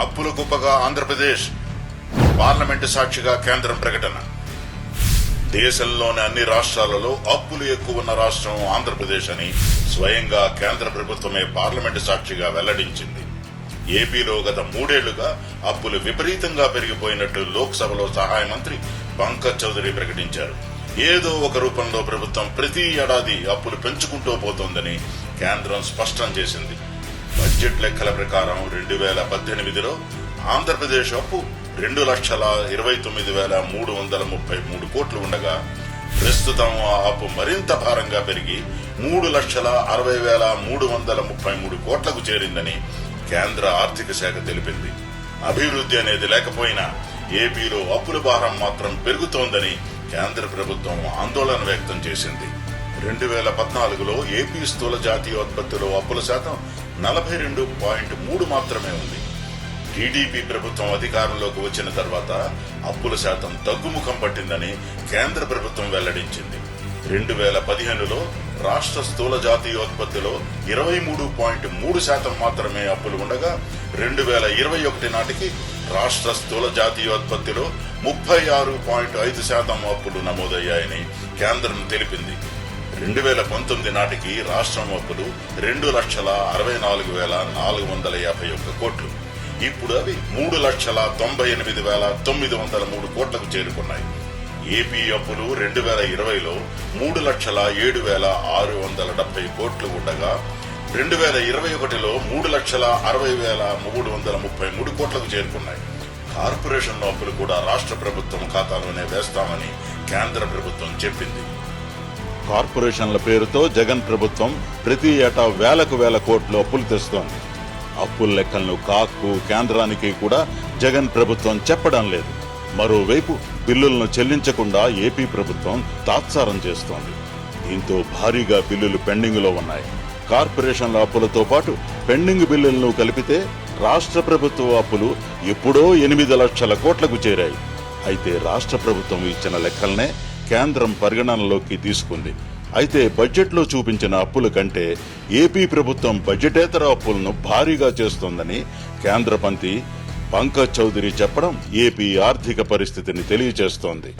అప్పుల కుప్పగా ఆంధ్రప్రదేశ్ పార్లమెంటు సాక్షిగా కేంద్రం ప్రకటన. దేశంలోని అన్ని రాష్ట్రాలలో అప్పులు ఎక్కువ ఉన్న రాష్ట్రం ఆంధ్రప్రదేశ్ అని స్వయంగా కేంద్ర ప్రభుత్వమే పార్లమెంటు సాక్షిగా వెల్లడించింది. ఏపీలో గత మూడేళ్ళుగా అప్పులు విపరీతంగా పెరిగిపోయినట్టు లోక్సభలో సహాయ మంత్రి పంకజ్ చౌదరి ప్రకటించారు. ఏదో ఒక రూపంలో ప్రభుత్వం ప్రతి ఏడాది అప్పులు పెంచుకుంటూ పోతోందని కేంద్రం స్పష్టం చేసింది. బడ్జెట్ లెక్కల ప్రకారం రెండు వేల పద్దెనిమిదిలో ఆంధ్రప్రదేశ్ అప్పు రెండు లక్షల ఇరవై తొమ్మిది వేల మూడు వందల ముప్పై మూడు కోట్లు ఉండగా ప్రస్తుతం ఆ అప్పు మరింత భారంగా పెరిగి మూడు లక్షల అరవై వేల మూడు వందల ముప్పై మూడు కోట్లకు చేరిందని కేంద్ర ఆర్థిక శాఖ తెలిపింది. అభివృద్ధి అనేది లేకపోయినా ఏపీలో అప్పుల భారం మాత్రం పెరుగుతోందని కేంద్ర ప్రభుత్వం ఆందోళన వ్యక్తం చేసింది. రెండు వేల పద్నాలుగులో ఏపీ స్థూల జాతీయోత్పత్తిలో అప్పుల శాతం నలభై రెండు పాయింట్ మూడు మాత్రమే ఉంది. టీడీపీ ప్రభుత్వం అధికారంలోకి వచ్చిన తర్వాత అప్పుల శాతం తగ్గుముఖం పట్టిందని కేంద్ర ప్రభుత్వం వెల్లడించింది. రెండు వేల పదిహేనులో రాష్ట్ర స్థూల జాతీయోత్పత్తిలో ఇరవై మూడు పాయింట్ మూడు శాతం మాత్రమే అప్పులు ఉండగా రెండు వేల ఇరవై ఒకటి నాటికి రాష్ట్ర స్థూల జాతీయోత్పత్తిలో ముప్పై ఆరు పాయింట్ ఐదు శాతం అప్పులు నమోదయ్యాయని కేంద్రం తెలిపింది. రెండు వేల పంతొమ్మిది నాటికి రాష్ట్రం అప్పులు రెండు లక్షల అరవై నాలుగు వేల నాలుగు వందల యాభై ఒక్క కోట్లు. ఇప్పుడు అవి మూడు లక్షల తొంభై ఎనిమిది వేల తొమ్మిది వందల మూడు కోట్లకు చేరుకున్నాయి. ఏపీ అప్పులు రెండు వేల ఇరవైలో మూడు లక్షల ఏడు వేల ఆరు వందల డెబ్బై కోట్లు ఉండగా రెండు వేల ఇరవై ఒకటిలో మూడు లక్షల అరవై వేల మూడు వందల ముప్పై మూడు కోట్లకు చేరుకున్నాయి. కార్పొరేషన్ అప్పులు కూడా రాష్ట్ర ప్రభుత్వం ఖాతాలోనే వేస్తామని కేంద్ర ప్రభుత్వం చెప్పింది. కార్పొరేషన్ల పేరుతో జగన్ ప్రభుత్వం ప్రతి ఏటా వేలకు వేల కోట్లు అప్పులు తెస్తోంది అప్పుల లెక్కలను కాక్కు కేంద్రానికి కూడా జగన్ ప్రభుత్వం చెప్పడం లేదు. మరోవైపు బిల్లులను చెల్లించకుండా ఏపీ ప్రభుత్వం తాత్సారం చేస్తోంది. దీంతో భారీగా బిల్లులు పెండింగ్లో ఉన్నాయి. కార్పొరేషన్ల అప్పులతో పాటు పెండింగ్ బిల్లులను కలిపితే రాష్ట్ర ప్రభుత్వ అప్పులు ఎప్పుడో ఎనిమిది లక్షల కోట్లకు చేరాయి. అయితే రాష్ట్ర ప్రభుత్వం ఇచ్చిన లెక్కలనే కేంద్రం పరిగణనలోకి తీసుకుంది. అయితే బడ్జెట్లో చూపించిన అప్పుల కంటే ఏపీ ప్రభుత్వం బడ్జెటేతర అప్పులను భారీగా చేస్తోందని కేంద్ర మంత్రి పంకజ్ చౌదరి చెప్పడం ఏపీ ఆర్థిక పరిస్థితిని తెలియజేస్తోంది.